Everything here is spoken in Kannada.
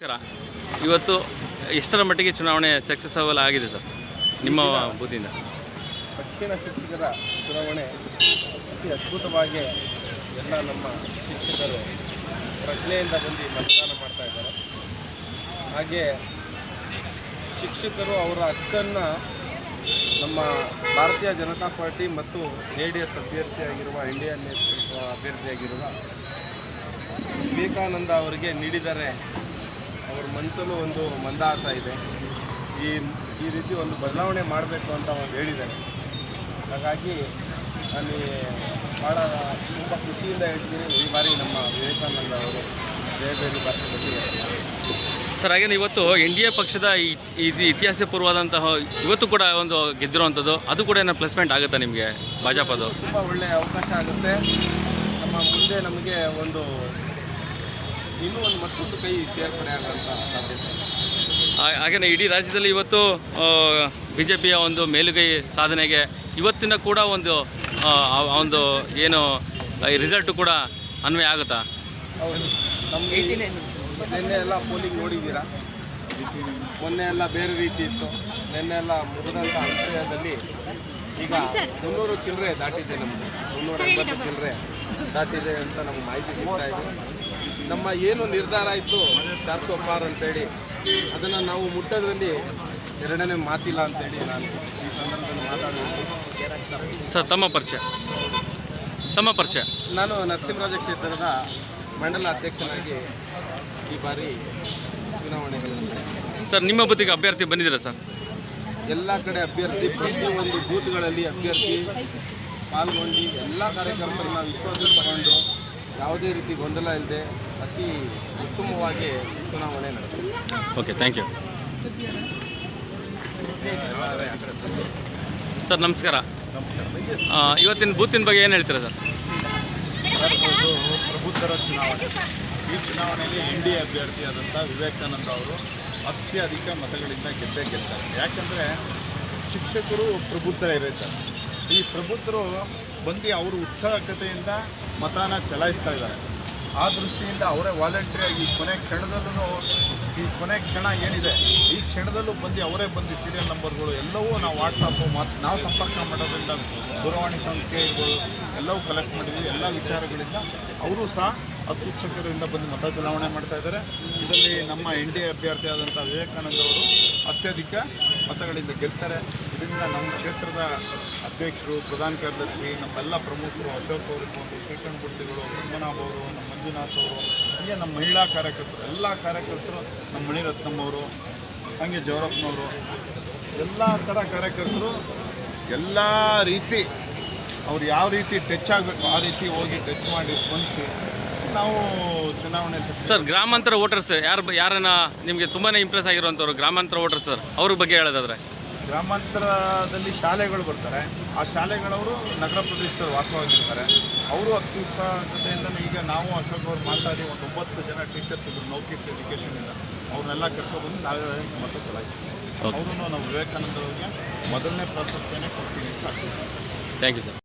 ನಮಸ್ಕಾರ. ಇವತ್ತು ಎಷ್ಟರ ಮಟ್ಟಿಗೆ ಚುನಾವಣೆ ಸಕ್ಸಸ್ಫುಲ್ ಆಗಿದೆ ಸರ್? ನಿಮ್ಮ ಬೂತಿಂದ ದಕ್ಷಿಣ ಶಿಕ್ಷಕರ ಚುನಾವಣೆ ಅತಿ ಅದ್ಭುತವಾಗಿ ಎಲ್ಲ ನಮ್ಮ ಶಿಕ್ಷಕರು ಪ್ರಜ್ಞೆಯಿಂದ ಬಂದು ಮತದಾನ ಮಾಡ್ತಾ ಇದ್ದಾರೆ. ಹಾಗೆ ಶಿಕ್ಷಕರು ಅವರ ಹಕ್ಕನ್ನು ನಮ್ಮ ಭಾರತೀಯ ಜನತಾ ಪಾರ್ಟಿ ಮತ್ತು ಜೆ ಡಿ ಎಸ್ ಅಭ್ಯರ್ಥಿಯಾಗಿರುವ ಇಂಡಿಯನ್ ನೇತೃತ್ವ ಅಭ್ಯರ್ಥಿಯಾಗಿರುವ ವಿವೇಕಾನಂದ ಅವರಿಗೆ ನೀಡಿದರೆ ಅವ್ರ ಮನಸ್ಸಲ್ಲೂ ಒಂದು ಮಂದಹಾಸ ಇದೆ. ಈ ಈ ರೀತಿ ಒಂದು ಬದಲಾವಣೆ ಮಾಡಬೇಕು ಅಂತ ಅವ್ರು ಹೇಳಿದ್ದಾರೆ. ಹಾಗಾಗಿ ಅಲ್ಲಿ ಭಾಳ ತುಂಬ ಖುಷಿಯಿಂದ ಹೇಳ್ತೀನಿ. ಈ ಬಾರಿ ನಮ್ಮ ವಿವೇಕಾನಂದ ಅವರು ಜಯಬೇರಿ ಭಾರತದಲ್ಲಿ ಸರ್ ಹಾಗೇನು ಇವತ್ತು ಎನ್ ಡಿ ಎ ಪಕ್ಷದ ಈ- ಇದು ಇತಿಹಾಸ ಪೂರ್ವದಂತಹ ಇವತ್ತು ಕೂಡ ಒಂದು ಗೆದ್ದಿರುವಂಥದ್ದು ಅದು ಕೂಡ ಏನೋ ಪ್ಲೇಸ್ಮೆಂಟ್ ಆಗುತ್ತೆ ನಿಮಗೆ ಭಾಜಪದು? ತುಂಬ ಒಳ್ಳೆಯ ಅವಕಾಶ ಆಗುತ್ತೆ. ನಮ್ಮ ಮುಂದೆ ನಮಗೆ ಒಂದು ಇನ್ನೂ ಒಂದು ಮತ್ತೊಂದು ಕೈ ಸೇರ್ಪಡೆ ಆಗುವಂಥ ಸಾಧ್ಯತೆ. ಹಾಗೆಯೇ ಇಡೀ ರಾಜ್ಯದಲ್ಲಿ ಇವತ್ತು ಬಿ ಜೆ ಪಿಯ ಒಂದು ಮೇಲುಗೈ ಸಾಧನೆಗೆ ಇವತ್ತಿನ ಕೂಡ ಒಂದು ಒಂದು ಏನು ರಿಸಲ್ಟು ಕೂಡ ಅನ್ವಯ ಆಗುತ್ತಾ? ನಮಗೆ ನಿನ್ನೆ ಎಲ್ಲ ಪೋಲಿಂಗ್ ನೋಡಿದ್ದೀರಾ? ಮೊನ್ನೆ ಎಲ್ಲ ಬೇರೆ ರೀತಿ ಇತ್ತು. ನಿನ್ನೆ ಎಲ್ಲ ಮುರಿದಂಥ ಅಂಶಯದಲ್ಲಿ ಈಗ ಮುನ್ನೂರು ಚಿಲ್ಲರೆ ದಾಟಿದೆ ನಮ್ಮದು ಮುನ್ನೂರ ಎಂಬತ್ತು ಚಿಲ್ಲರೆ ದಾಟಿದೆ ಅಂತ ನಮ್ಗೆ ಮಾಹಿತಿ ಸಿಗ್ತಾ ಇದೆ. ನಮ್ಮ ಏನು ನಿರ್ಧಾರ ಇತ್ತು ಚಾರ್ಸೋ ಸೋಪಾರ್ ಅಂತೇಳಿ ಅದನ್ನು ನಾವು ಮುಟ್ಟೋದ್ರಲ್ಲಿ ಎರಡನೇ ಮಾತಿಲ್ಲ ಅಂತೇಳಿ ನಾನು ಈ ಸಂದರ್ಭದಲ್ಲಿ ಮಾತಾಡಬೇಕು ಸರ್ ತಮ್ಮ ಪರಿಚಯ. ತಮ್ಮ ಪರಿಚಯ. ನಾನು ನರಸಿಂಹರಾಜ ಕ್ಷೇತ್ರದ ಮಂಡಲ ಅಧ್ಯಕ್ಷನಾಗಿ ಈ ಬಾರಿ ಚುನಾವಣೆಗಳನ್ನು ಸರ್ ನಿಮ್ಮ ಬದಿಗೆ ಅಭ್ಯರ್ಥಿ ಬಂದಿದ್ದೀರಾ ಸರ್? ಎಲ್ಲ ಕಡೆ ಅಭ್ಯರ್ಥಿ ಪ್ರತಿಯೊಂದು ಬೂತ್ಗಳಲ್ಲಿ ಅಭ್ಯರ್ಥಿ ಪಾಲ್ಗೊಂಡು ಎಲ್ಲ ಕಾರ್ಯಕರ್ತರನ್ನ ವಿಶ್ವಾಸ ತಗೊಂಡು ಯಾವುದೇ ರೀತಿ ಗೊಂದಲ ಇಲ್ಲದೆ ಅತಿ ಉತ್ತಮವಾಗಿ ಚುನಾವಣೆ ನಡೆಸಿದೆ ಓಕೆ ಥ್ಯಾಂಕ್ ಯು ಸರ್ ನಮಸ್ಕಾರ. ಇವತ್ತಿನ ಬೂತಿನ ಬಗ್ಗೆ ಏನು ಹೇಳ್ತೀರಾ ಸರ್? ಪ್ರಬುದ್ಧರ ಚುನಾವಣೆ. ಈ ಚುನಾವಣೆಯಲ್ಲಿ ಎನ್ ಡಿ ಎ ಅಭ್ಯರ್ಥಿಯಾದಂಥ ವಿವೇಕಾನಂದ ಅವರು ಅತ್ಯಧಿಕ ಮತಗಳಿಂದ ಗೆದ್ದೇ ಗೆಲ್ತಾರೆ. ಯಾಕಂದರೆ ಶಿಕ್ಷಕರು ಪ್ರಬುದ್ಧರ ಇರ್ತಾರೆ. ಈ ಪ್ರಬುದ್ಧರು ಬಂದು ಅವರು ಉತ್ಸಾಹಕತೆಯಿಂದ ಮತನ ಚಲಾಯಿಸ್ತಾ ಇದ್ದಾರೆ. ಆ ದೃಷ್ಟಿಯಿಂದ ಅವರೇ ವಾಲಂಟ್ರಿಯಾಗಿ ಕೊನೆ ಕ್ಷಣದಲ್ಲೂ ಈ ಕೊನೆ ಕ್ಷಣ ಏನಿದೆ, ಈ ಕ್ಷಣದಲ್ಲೂ ಬಂದು ಅವರೇ ಬಂದು ಸೀರಿಯಲ್ ನಂಬರ್ಗಳು ಎಲ್ಲವೂ ನಾವು ವಾಟ್ಸಪ್ಪು ಮತ್ತು ನಾವು ಸಂಪರ್ಕ ಮಾಡೋದ್ರಿಂದ ದೂರವಾಣಿ ಸಂಖ್ಯೆಗಳು ಎಲ್ಲವೂ ಕಲೆಕ್ಟ್ ಮಾಡಿದ್ವಿ, ಎಲ್ಲ ವಿಚಾರಗಳಿಂದ ಅವರು ಸಹ ಅತ್ಯುತ್ಸುಕರಿಂದ ಬಂದು ಮತ ಚಲಾವಣೆ ಮಾಡ್ತಾ ಇದ್ದಾರೆ. ಇದರಲ್ಲಿ ನಮ್ಮ ಎನ್ ಡಿ ಎ ಅಭ್ಯರ್ಥಿಯಾದಂಥ ವಿವೇಕಾನಂದ ಅವರು ಅತ್ಯಧಿಕ ಮತಗಳಿಂದ ಗೆಲ್ತಾರೆ. ಇದರಿಂದ ನಮ್ಮ ಕ್ಷೇತ್ರದ ಅಧ್ಯಕ್ಷರು, ಪ್ರಧಾನ ಕಾರ್ಯದರ್ಶಿ, ನಮ್ಮೆಲ್ಲ ಪ್ರಮುಖರು ಅಶೋಕ್ ಅವರು ಇರ್ಬೋದು ಶ್ರೀಕಂಠ ಗುಡ್ತಿಗಳು ಪದ್ಮನಾಭ ಅವರು, ನಮ್ಮ ಮಂಜುನಾಥ್ ಅವರು, ಹೀಗೆ ನಮ್ಮ ಮಹಿಳಾ ಕಾರ್ಯಕರ್ತರು, ಎಲ್ಲ ಕಾರ್ಯಕರ್ತರು ನಮ್ಮ ಮಣಿರತ್ನಮ್ಮವರು ಹಾಗೆ ಜವರಪ್ಪನವರು ಎಲ್ಲ ಥರ ಕಾರ್ಯಕರ್ತರು ಎಲ್ಲ ರೀತಿ ಅವ್ರು ಯಾವ ರೀತಿ ಟಚ್ ಆಗಬೇಕು, ಆ ರೀತಿ ಹೋಗಿ ಟಚ್ ಮಾಡಿ ಸ್ಪಂದಿಸಿ ನಾವು ಚುನಾವಣೆ ಸರ್ ಗ್ರಾಮಾಂತರ ವೋಟರ್ಸ್ ಯಾರು ಯಾರನ್ನ ನಿಮಗೆ ತುಂಬಾ ಇಂಪ್ರೆಸ್ ಆಗಿರುವಂಥವ್ರು ಗ್ರಾಮಾಂತರ ವೋಟರ್ಸ್ ಸರ್ ಅವ್ರ ಬಗ್ಗೆ ಹೇಳೋದಾದ್ರೆ? ಗ್ರಾಮಾಂತರದಲ್ಲಿ ಶಾಲೆಗಳು ಬರ್ತಾರೆ. ಆ ಶಾಲೆಗಳವರು ನಗರ ಪ್ರದೇಶದಲ್ಲಿ ವಾಸವಾಗಿರ್ತಾರೆ. ಅವರು ಅತ್ಯುತ್ಸಾಹತೆಯಿಂದ ಈಗ ನಾವು ಅಶೋಕ್ ಅವರು ಮಾತಾಡಿ ಒಂದು ಒಂಬತ್ತು ಜನ ಟೀಚರ್ಸ್ ಇದ್ರು ನೌಕಿಸ್ ಎಜುಕೇಷನಿಂದ ಅವ್ರನ್ನೆಲ್ಲ ಕರ್ಕೊಬಂದು ನಾವೇ ಮತ ಚಲಾಯಿಸ್ತೀವಿ. ಅವರು ನಾವು ವಿವೇಕಾನಂದ ಅವರಿಗೆ ಮೊದಲನೇ ಪ್ರಾಶಸ್ತ್ಯನೇ ಕೊಡ್ತೀನಿ ಅಂತ. Thank you sir